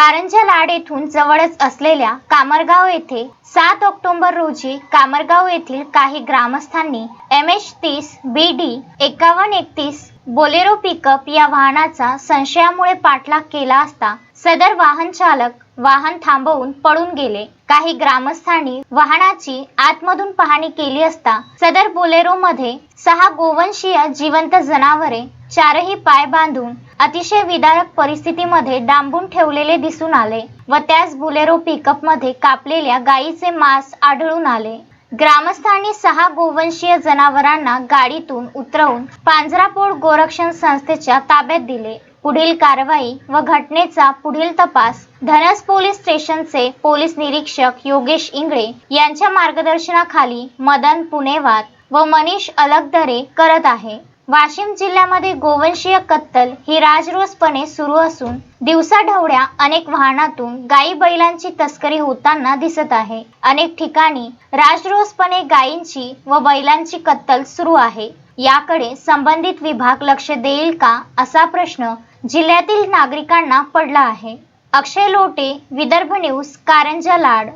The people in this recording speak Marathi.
कारंजा लाड येथून जवळच असलेल्या कामरगाव येथे सात ऑक्टोबर रोजी कामरगाव येथील काही ग्रामस्थांनी एम एच तीस बी डी एकावन्न एकतीस बोलेरो पिकअप या वाहनाचा संशयामुळे पाठलाग केला असता सदर वाहन चालक वाहन थांबवून पळून गेले. काही ग्रामस्थांनी वाहनाची आतमधून पाहणी केली असता सदर बोलेरो मध्ये सहा गोवंशीय जिवंत जनावरे चारही पाय बांधून अतिशय विदारक परिस्थितीमध्ये डांबून ठेवलेले दिसून आले व त्याच बुलेरो पिकअपमध्ये कापलेल्या गायीचे मांस आढळून आले. ग्रामस्थांनी सहा गोवंशीय जनावरांना गाडीतून उतरवून पांजरापोळ गोरक्षण संस्थेच्या ताब्यात दिले. पुढील कारवाई व घटनेचा पुढील तपास धनस पोलीस स्टेशनचे पोलीस निरीक्षक योगेश इंगळे यांच्या मार्गदर्शनाखाली मदन पुणेवाद व मनीष अलगदरे करत आहे. वाशिम जिल्ह्यामध्ये गोवंशीय कत्तल ही राजरोसपणे सुरू असून दिवसाढवळ्या अनेक वाहनातून गायी बैलांची तस्करी होताना दिसत आहे. अनेक ठिकाणी राजरोसपणे गायींची व बैलांची कत्तल सुरू आहे. याकडे संबंधित विभाग लक्ष देईल का असा प्रश्न जिल्ह्यातील नागरिकांना पडला आहे. अक्षय लोटे विदर्भ न्यूज कारंजा लाड.